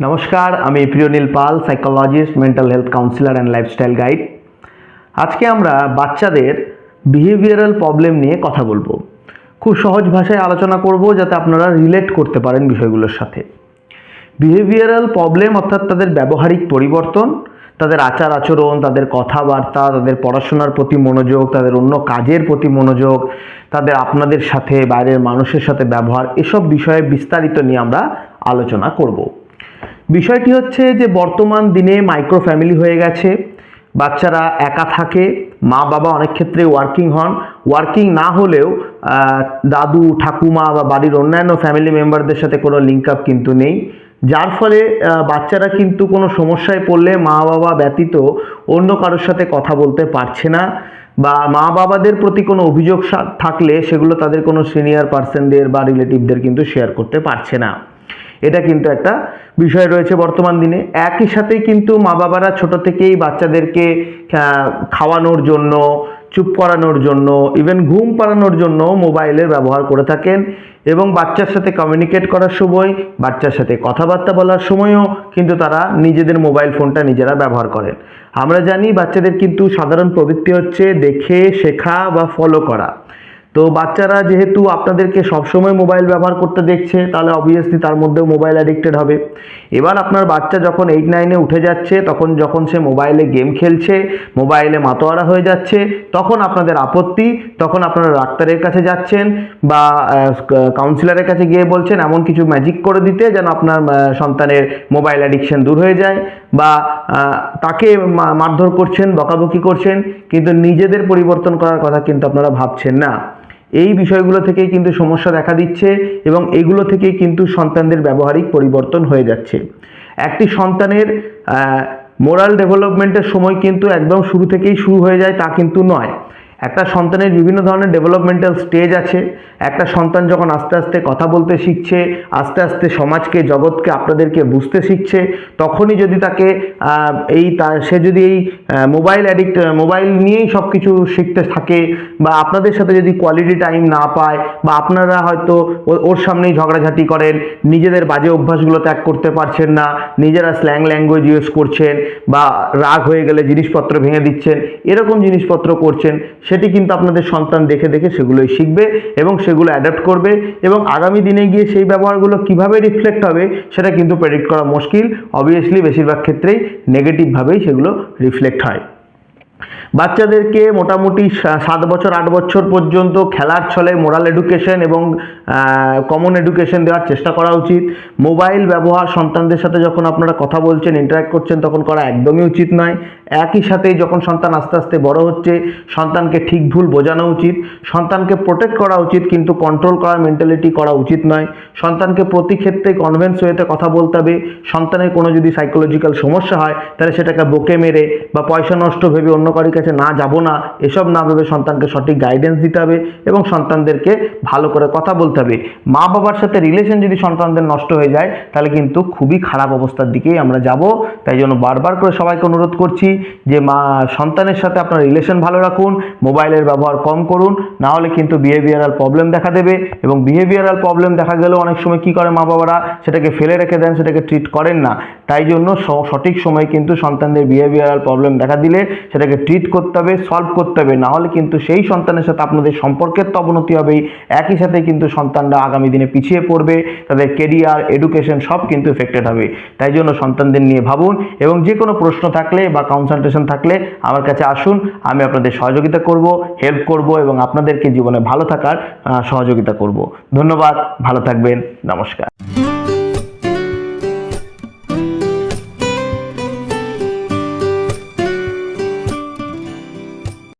নমস্কার, আমি Priyonil Pal psychologist mental health counsellor and lifestyle guide আজকে আমরা বাচ্চাদের বিহেভিয়ারাল প্রবলেম নিয়ে কথা বলব। খুব সহজ ভাষায় আলোচনা করব যাতে আপনারা রিলেট করতে পারেন বিষয়গুলোর সাথে। বিহেভিয়ারাল প্রবলেম অর্থাৎ তাদের ব্যবহারিক পরিবর্তন, তাদের আচার আচরণ, তাদের কথাবার্তা, তাদের পড়াশোনার প্রতি মনোযোগ, তাদের অন্য কাজের প্রতি মনোযোগ, তাদের আপনাদের সাথে, বাইরের মানুষের সাথে ব্যবহার, এসব বিষয়ে বিস্তারিত নিয়ে আমরা আলোচনা করব। বিষয়টি হচ্ছে যে বর্তমান দিনে মাইক্রো ফ্যামিলি হয়ে গেছে, বাচ্চারা একা থাকে, মা বাবা অনেক ক্ষেত্রে ওয়ার্কিং হন। ওয়ার্কিং না হলেও দাদু, ঠাকুমা বা বাড়ির অন্যান্য ফ্যামিলি মেম্বারদের সাথে কোনো লিঙ্ক আপ কিন্তু নেই। যার ফলে বাচ্চারা কিন্তু কোনো সমস্যায় পড়লে মা বাবা ব্যতীত অন্য কারোর সাথে কথা বলতে পারছে না বা মা বাবাদের প্রতি কোনো অভিযোগ থাকলে সেগুলো তাদের কোনো সিনিয়র পার্সনদের বা রিলেটিভদের কিন্তু শেয়ার করতে পারছে না। এটা কিন্তু একটা বিষয় রয়েছে বর্তমান দিনে। একই সাথেই কিন্তু মা বাবারা ছোট থেকেই বাচ্চাদেরকে খাওয়ানোর জন্য, চুপ করানোর জন্য ইভেন ঘুম পাড়ানোর জন্য মোবাইলের ব্যবহার করে থাকেন এবং বাচ্চার সাথে কমিউনিকেট করার সময়, বাচ্চার সাথে কথাবার্তা বলার সময়ও কিন্তু তারা নিজেদের মোবাইল ফোনটা নিজেরা ব্যবহার করেন। আমরা জানি বাচ্চাদের কিন্তু সাধারণ প্রবৃত্তি হচ্ছে দেখে, শেখা বা ফলো করা। তো বাচ্চারা যেহেতু আপনাদেরকে সবসময় মোবাইল ব্যবহার করতে দেখছে, তাহলে অবভিয়াসলি তার মধ্যেও মোবাইল অ্যাডিক্টেড হবে। এবার আপনার বাচ্চা যখন এইট নাইনে উঠে যাচ্ছে, তখন যখন সে মোবাইলে গেম খেলছে মোবাইলে মাতোয়ারা হয়ে যাচ্ছে, তখন আপনাদের আপত্তি, তখন আপনারা ডাক্তারের কাছে যাচ্ছেন বা কাউন্সিলরের কাছে গিয়ে বলছেন, এমন কিছু ম্যাজিক করে দিতে যেন আপনার সন্তানের মোবাইল অ্যাডিকশন দূর হয়ে যায়। বা তাকে মারধর করছেন, বকাবকি করছেন, কিন্তু নিজেদের পরিবর্তন করার কথা কিন্তু আপনারা ভাবছেন না। এই বিষয়গুলো থেকেই কিন্তু সমস্যা দেখা দিচ্ছে এবং এগুলো থেকেই কিন্তু সন্তানদের ব্যবহারিক পরিবর্তন হয়ে যাচ্ছে। একটি সন্তানের মোরাল ডেভেলপমেন্টের সময় কিন্তু একদম শুরু থেকেই শুরু হয়ে যায় তা কিন্তু নয়। একটা সন্তানের বিভিন্ন ধরনের ডেভেলপমেন্টাল স্টেজ আছে। একটা সন্তান যখন আস্তে আস্তে কথা বলতে শিখছে, আস্তে আস্তে সমাজকে, জগৎকে, আপনাদেরকে বুঝতে শিখছে, তখনই যদি তাকে এই তা- সে যদি এই মোবাইল অ্যাডিক্ট মোবাইল নিয়েই সব কিছু শিখতে থাকে বা আপনাদের সাথে যদি কোয়ালিটি টাইম না পায় বা আপনারা হয়তো ওর সামনেই ঝগড়াঝাটি করেন, নিজেদের বাজে অভ্যাসগুলো ত্যাগ করতে পারছেন না, নিজেরা স্ল্যাং ল্যাঙ্গুয়েজ ইউজ করছেন বা রাগ হয়ে গেলে জিনিসপত্র ভেঙে দিচ্ছেন, এরকম জিনিসপত্র করছেন সেটি কিন্তু আপনাদের সন্তান দেখে দেখে সেগুলোই শিখবে এবং সেগুলো অ্যাডাপ্ট করবে এবং আগামী দিনে গিয়ে সেই ব্যবহারগুলো কীভাবে রিফ্লেক্ট হবে সেটা কিন্তু প্রেডিক্ট করা মুশকিল। অবভিয়াসলি বেশিরভাগ ক্ষেত্রেই নেগেটিভভাবেই সেগুলো রিফ্লেক্ট হয়। বাচ্চাদেরকে মোটামুটি সাত বছর, আট বছর পর্যন্ত খেলার ছলে মোরাল এডুকেশন এবং কমন এডুকেশন দেওয়ার চেষ্টা করা উচিত। মোবাইল ব্যবহার সন্তানদের সাথে যখন আপনারা কথা বলছেন ইন্টারাক্ট করছেন, তখন করা একদমই উচিত নয়। একই সাথে যখন সন্তান আস্তে আস্তে বড় হচ্ছে, সন্তানকে ঠিক ভুল বোঝানো উচিত। সন্তানকে প্রোটেক্ট করা উচিত, কিন্তু কন্ট্রোল করার মেন্টালিটি করা উচিত নয়। সন্তানকে প্রতি ক্ষেত্রে কনভেন্স ওয়েতে কথা বলতে হবে। সন্তানের কোনো যদি সাইকোলজিক্যাল সমস্যা হয়, তাহলে সেটাকে বকে মেরে বা পয়সা নষ্ট ভেবে অন্য কারোর কাছে না যাব না, এসব না ভেবে সন্তানকে সঠিক গাইডেন্স দিতে হবে এবং সন্তানদেরকে ভালো করে কথা বলতে হবে। মা বাবার সাথে রিলেশন যদি সন্তানদের নষ্ট হয়ে যায়, তাহলে কিন্তু খুবই খারাপ অবস্থার দিকেই আমরা যাব। তাই জন্য বারবার করে সবাইকে অনুরোধ করছি যে, মা, সন্তানের সাথে আপনার রিলেশন ভালো রাখুন, মোবাইলের ব্যবহার কম করুন, না হলে কিন্তু বিহেভিয়ারাল প্রবলেম দেখা দেবে এবং বিহেভিয়ারাল প্রবলেম দেখা গেলেও অনেক সময় কি করে মা বাবারা? সেটাকে ফেলে রেখে দেন, সেটাকে ট্রিট করেন না। তাই জন্য সঠিক সময় কিন্তু সন্তানদের বিহেভিয়ারাল প্রবলেম দেখা দিলে সেটাকে ট্রিট করতে হবে সলভ করতে হবে। না হলে কিন্তু সেই সন্তানের সাথে আপনাদের সম্পর্কের তো অবনতি হবেই। একই সাথে কিন্তু সন্তানরা আগামী দিনে পিছিয়ে পড়বে, তাদের কেরিয়ার এডুকেশন সব কিন্তু এফেক্টেড হবে। তাই জন্য সন্তানদের নিয়ে ভাবুন এবং যে কোনো প্রশ্ন থাকলে বা কনসালটেশন থাকলে আমার কাছে আসুন, আমি আপনাদের সহযোগিতা করব হেল্প করব এবং আপনাদেরকে জীবনে ভালো থাকার সহযোগিতা করব। ধন্যবাদ, ভালো থাকবেন, নমস্কার।